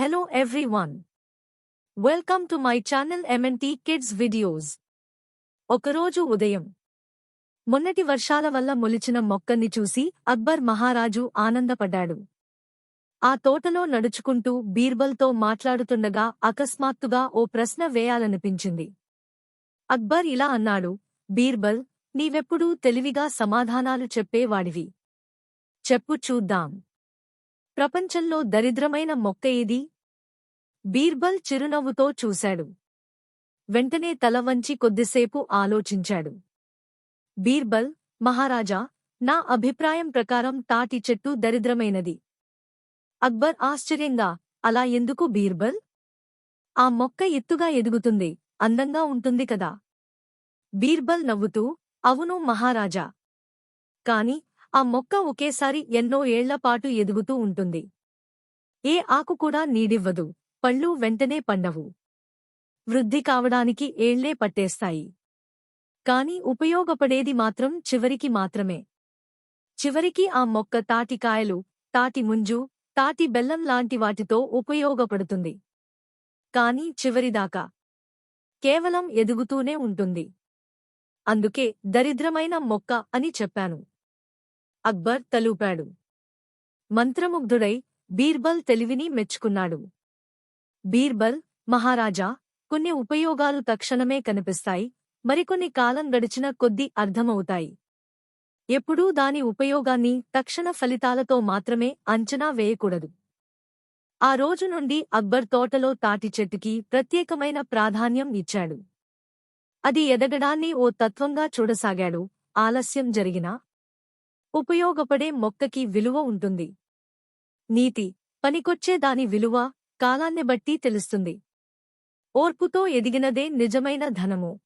Hello everyone. Welcome to my channel MNT Kids Videos. ఒకరోజు ఉదయం మొన్నటి వర్షాల వల్ల మొలిచిన మొక్కని చూసి అక్బర్ మహారాజు ఆనందపడ్డాడు ఆ తోటలో నడుచుకుంటూ బీర్బల్తో మాట్లాడుతుండగా అకస్మాత్తుగా ఓ ప్రశ్న వేయాలనిపించింది అక్బర్ ఇలా అన్నాడు బీర్బల్ నీవెప్పుడూ తెలివిగా సమాధానాలు చెప్పేవాడివి చెప్పు చూద్దాం ప్రపంచంలో దరిద్రమైన మొక్క ఏది? బీర్బల్ చిరునవ్వుతో చూశాడు. వెంటనే తల వంచి కొద్దిసేపు ఆలోచించాడు. బీర్బల్ మహారాజా నా అభిప్రాయం ప్రకారం తాటి చెట్టు దరిద్రమైనది. అక్బర్ ఆశ్చర్యంగా అలా ఎందుకు బీర్బల్? ఆ మొక్క ఎత్తుగా ఎదుగుతుంది అందంగా ఉంటుంది కదా. బీర్బల్ నవ్వుతూ అవును మహారాజా. కాని ఆ మొక్క ఒకేసారి ఎన్నో ఏళ్ళపాటు ఎదుగుతూ ఉంటుంది. ఏ ఆకు కూడా నీడివ్వదు. పళ్ళు వెంటనే పండవు. వృద్ధి కావడానికి ఏళ్ళే పట్టేస్తాయి. కాని ఉపయోగపడేది మాత్రం చివరికి మాత్రమే. చివరికి ఆ మొక్క తాటికాయలు తాటి ముంజు తాటి బెల్లం లాంటి వాటితో ఉపయోగపడుతుంది. కాని చివరిదాకా కేవలం ఎదుగుతూనే ఉంటుంది. అందుకే దరిద్రమైన మొక్క అని చెప్పాను. అక్బర్ తలూపాడు. మంత్రముగ్ధుడై బీర్బల్ తెలివిని మెచ్చుకున్నాడు. బీర్బల్ మహారాజా కొన్ని ఉపయోగాలు తక్షణమే కనిపిస్తాయి మరికొన్ని కాలం గడిచిన కొద్దీ అర్థమవుతాయి. ఎప్పుడూ దాని ఉపయోగాన్ని తక్షణ ఫలితాలతో మాత్రమే అంచనా వేయకూడదు. ఆ రోజు నుండి అక్బర్ తోటలో తాటి చెట్టుకి ప్రత్యేకమైన ప్రాధాన్యం ఇచ్చాడు. అది ఎదగడాన్ని ఓ తత్వంగా చూడసాగాడు. ఆలస్యం జరిగినా ఉపయోగపడే మొక్కకి విలువ ఉంటుంది. నీతి పనికొచ్చే దాని విలువ కాలాన్ని బట్టి తెలుస్తుంది. ఓర్పుతో ఎదిగినదే నిజమైన ధనము.